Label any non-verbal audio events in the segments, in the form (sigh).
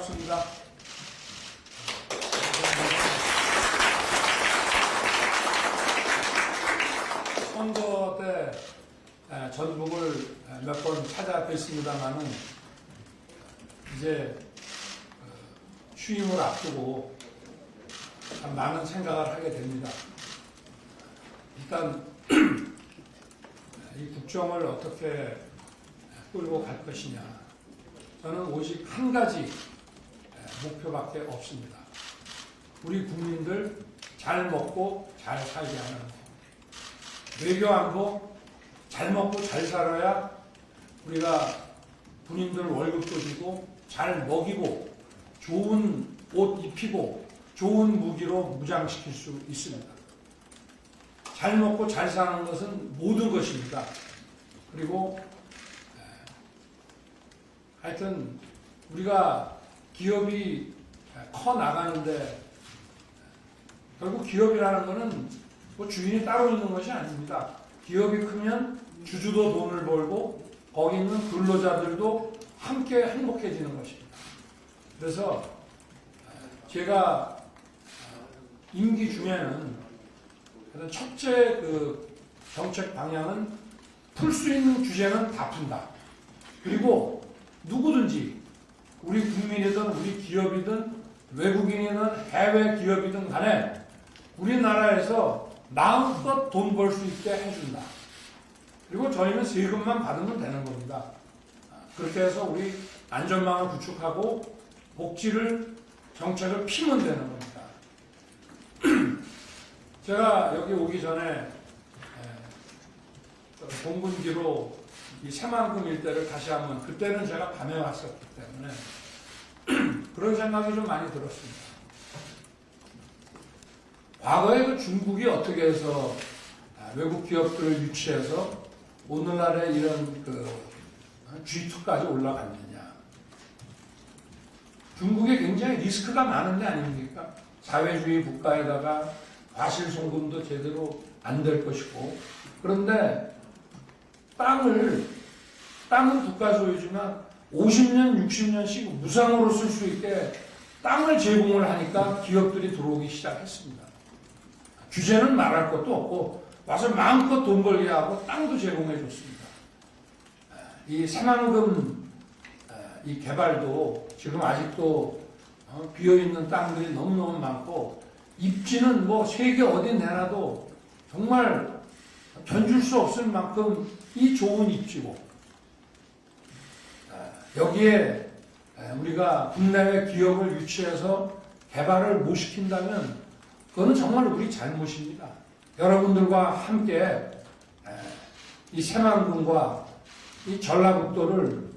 반갑습니다. 선거 때 에, 전북을 몇 번 찾아뵀습니다만은 이제 어, 취임을 앞두고 참 많은 생각을 하게 됩니다. 일단 (clears throat) 이 국정을 어떻게 끌고 갈 것이냐. 저는 오직 한 가지 목표밖에 없습니다. 우리 국민들 잘 먹고 잘 살게 하는 것. 외교 안보 잘 먹고 잘 살아야 우리가 군인들 월급도 주고 잘 먹이고 좋은 옷 입히고 좋은 무기로 무장시킬 수 있습니다. 잘 먹고 잘 사는 것은 모든 것입니다. 그리고 에, 하여튼 우리가 기업이 커 나가는데 결국 기업이라는 것은 뭐 주인이 따로 있는 것이 아닙니다. 기업이 크면 주주도 돈을 벌고 거기 있는 근로자들도 함께 행복해지는 것입니다. 그래서 제가 임기 중에는 첫째 그 정책 방향은 풀 수 있는 규제는 다 푼다. 그리고 누구든지 우리 국민이든 우리 기업이든 외국인이든 해외 기업이든 간에 우리나라에서 마음껏 돈 벌 수 있게 해준다. 그리고 저희는 세금만 받으면 되는 겁니다. 그렇게 해서 우리 안전망을 구축하고 복지를 정책을 피면 되는 겁니다. (clears throat) 제가 여기 오기 전에 에, 공군기로 이 새만금 일대를 다시 한번 그때는 제가 밤에 왔었기 때문에 (clears throat) 그런 생각이 좀 많이 들었습니다. 과거에 그 중국이 어떻게 해서 아, 외국 기업들을 유치해서 오늘날의 이런 그 G2까지 올라갔느냐. 중국에 굉장히 리스크가 많은 데 아닙니까? 사회주의 국가에다가 과실 송금도 제대로 안 될 것이고 그런데 땅을 땅은 국가 소유지만 50년, 60년씩 무상으로 쓸 수 있게 땅을 제공을 하니까 기업들이 들어오기 시작했습니다. 규제는 말할 것도 없고 와서 마음껏 돈 벌게 하고 땅도 제공해 줬습니다. 이 새만금 이 개발도 지금 아직도 어, 비어 있는 땅들이 너무너무 많고 입지는 뭐 세계 어디 내놔도 정말 견줄 수 없을 만큼 이 좋은 입지고 여기에 우리가 국내외 기업을 유치해서 개발을 못 시킨다면 그거는 정말 우리 잘못입니다. 여러분들과 함께 이 새만금과 이 전라북도를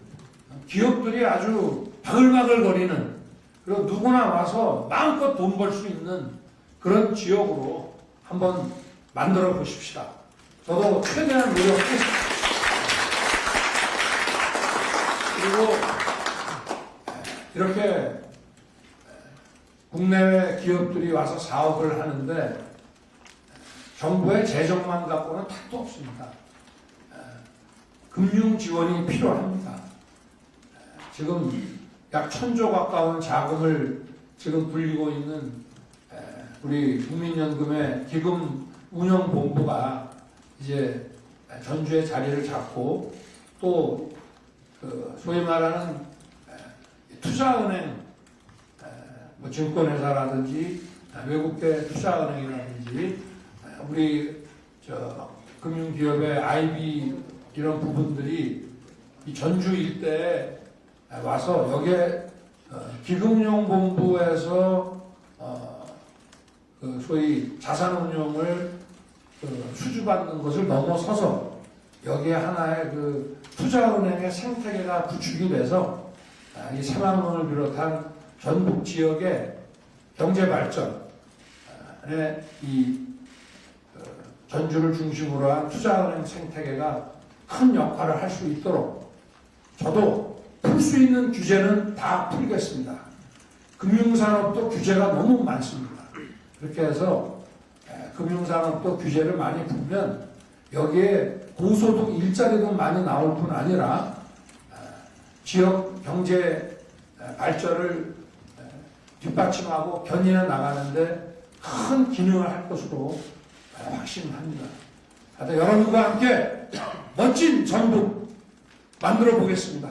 기업들이 아주 바글바글 거리는 그리고 누구나 와서 마음껏 돈 벌 수 있는 그런 지역으로 한번 만들어 보십시다. 저도 최대한 노력했습니다. 그리고 이렇게 국내외 기업들이 와서 사업을 하는데 정부의 재정만 갖고는 택도 없습니다. 금융 지원이 필요합니다. 지금 약 천조 가까운 자금을 지금 불리고 있는 우리 국민연금의 기금 운영본부가 이제 전주에 자리를 잡고 또 그 소위 말하는 투자은행 뭐 증권회사라든지 외국계 투자은행이라든지 우리 저 금융기업의 IB 이런 부분들이 이 전주 일대에 와서 여기에 기금용본부에서 어, 그 소위 자산운용을 그 수주받는 것을 넘어서서 여기에 하나의 그 투자은행의 생태계가 구축이 돼서 이 새만금을 비롯한 전북 지역의 경제 발전에 이 전주를 중심으로 한 투자은행 생태계가 큰 역할을 할 수 있도록 저도 풀 수 있는 규제는 다 풀겠습니다. 금융산업도 규제가 너무 많습니다. 그렇게 해서 금융산업도 규제를 많이 풀면 여기에 고소득 일자리도 많이 나올 뿐 아니라 지역 경제 발전을 뒷받침하고 견인해 나가는데 큰 기능을 할 것으로 확신합니다. 하여튼 여러분과 함께 멋진 전북 만들어 보겠습니다.